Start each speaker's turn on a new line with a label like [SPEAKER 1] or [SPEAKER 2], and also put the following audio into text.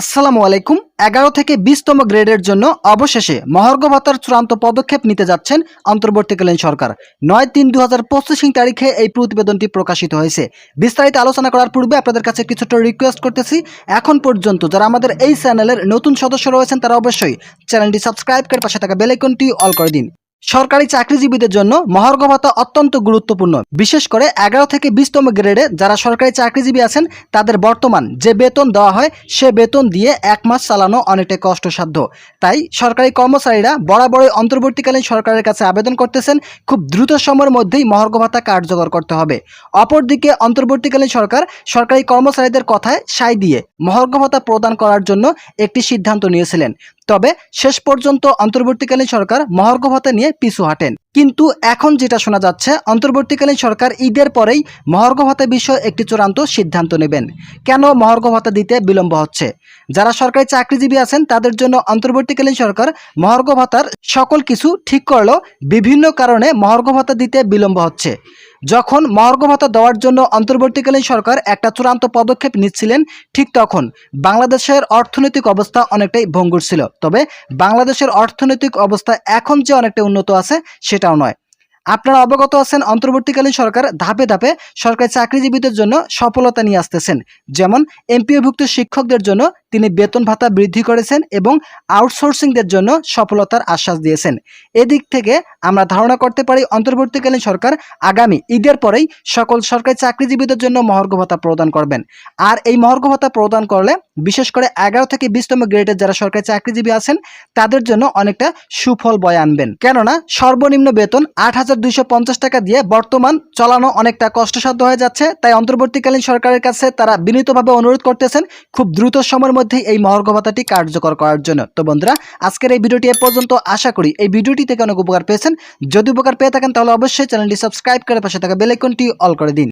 [SPEAKER 1] আসসালামু আলাইকুম। এগারো থেকে বিশতম গ্রেডের জন্য অবশেষে মহার্ঘ ভাতার চূড়ান্ত পদক্ষেপ নিতে যাচ্ছেন অন্তর্বর্তীকালীন সরকার। নয় তিন দু হাজার পঁচিশ তারিখে এই প্রতিবেদনটি প্রকাশিত হয়েছে। বিস্তারিত আলোচনা করার পূর্বে আপনাদের কাছে কিছু ছোট্ট রিকোয়েস্ট করতেছি। এখন পর্যন্ত যারা আমাদের এই চ্যানেলের নতুন সদস্য রয়েছেন, তারা অবশ্যই চ্যানেলটি সাবস্ক্রাইব করে পাশে থাকা বেলাইকনটি অল করে দিন। সরকারি চাকরিজীবীদের জন্য মহার্ঘ ভাতা অত্যন্ত গুরুত্বপূর্ণ। বিশেষ করে এগারো থেকে বিশতম গ্রেডে যারা সরকারি চাকরিজীবী আছেন, তাদের বর্তমান যে বেতন দেওয়া হয়, সে বেতন দিয়ে এক মাস চালানো অনেকটাই কষ্টসাধ্য। তাই সরকারি কর্মচারীরা বরাবরই অন্তর্বর্তীকালীন সরকারের কাছে আবেদন করতেছেন, খুব দ্রুত সময়ের মধ্যেই মহার্ঘ ভাতা কার্যকর করতে হবে। অপরদিকে অন্তর্বর্তীকালীন সরকার সরকারি কর্মচারীদের কথায় সায় দিয়ে মহার্ঘ ভাতা প্রদান করার জন্য একটি সিদ্ধান্ত নিয়েছিলেন। তবে শেষ পর্যন্ত অন্তর্বর্তীকালীন সরকার মহার্ঘ ভাতা নিয়ে পিছু হাঁটেন। কিন্তু এখন যেটা শোনা যাচ্ছে, অন্তর্বর্তীকালীন সরকার ঈদের পরেই মহার্ঘ ভাতা বিষয়ে একটি চূড়ান্ত সিদ্ধান্ত নেবেন। কেন মহার্ঘ ভাতা দিতে বিলম্ব হচ্ছে? যারা সরকারি চাকরিজীবী আছেন, তাদের জন্য অন্তর্বর্তীকালীন সরকার মহার্ঘ ভাতার সকল কিছু ঠিক করলেও বিভিন্ন কারণে মহার্ঘ ভাতা দিতে বিলম্ব হচ্ছে। যখন মহার্ঘ ভাতা দেওয়ার জন্য অন্তর্বর্তীকালীন সরকার একটা চূড়ান্ত পদক্ষেপ নিচ্ছিলেন, ঠিক তখন বাংলাদেশের অর্থনৈতিক অবস্থা অনেকটাই ভঙ্গুর ছিল। তবে বাংলাদেশের অর্থনৈতিক অবস্থা এখন যে অনেকটা উন্নত আছে, সেটাও নয়। আপনারা অবগত আছেন, অন্তর্বর্তীকালীন সরকার ধাপে ধাপে সরকারি চাকরিজীবীদের জন্য সফলতা নিয়ে আসতেছেন। যেমন এমপিওভুক্ত শিক্ষকদের জন্য তিনি বেতন ভাতা বৃদ্ধি করেছেন এবং আউটসোর্সিংদের জন্য সফলতার আশ্বাস দিয়েছেন। এদিক থেকে আমরা ধারণা করতে পারি, অন্তর্বর্তীকালীন সরকার আগামী ঈদের পরেই সকল সরকারি চাকরিজীবীদের জন্য মহার্ঘ ভাতা প্রদান করবেন। আর এই মহার্ঘ ভাতা প্রদান করলে বিশেষ করে এগারো থেকে বিশতম গ্রেডের যারা সরকারি চাকরিজীবী আছেন, তাদের জন্য অনেকটা সুফল বয়ে আনবেন। কেননা সর্বনিম্ন বেতন আট হাজার দুইশো পঞ্চাশ টাকা দিয়ে বর্তমান চালানো অনেকটা কষ্টসাধ্য হয়ে যাচ্ছে, তাই অন্তর্বর্তীকালীন সরকারের কাছে তারা বিনীতভাবে অনুরোধ করতেছেন, খুব দ্রুত সময়ের মধ্যেই এই মহর্ঘ ভাতাটি কার্যকর করার জন্য। তো বন্ধুরা, আজকের এই ভিডিওটি এ পর্যন্ত। আশা করি এই ভিডিওটি থেকে অনেক উপকার পেয়েছেন। যদি উপকার পেয়ে থাকেন তাহলে অবশ্যই চ্যানেলটি সাবস্ক্রাইব করে পাশে থাকা বেলাইকনটি অল করে দিন।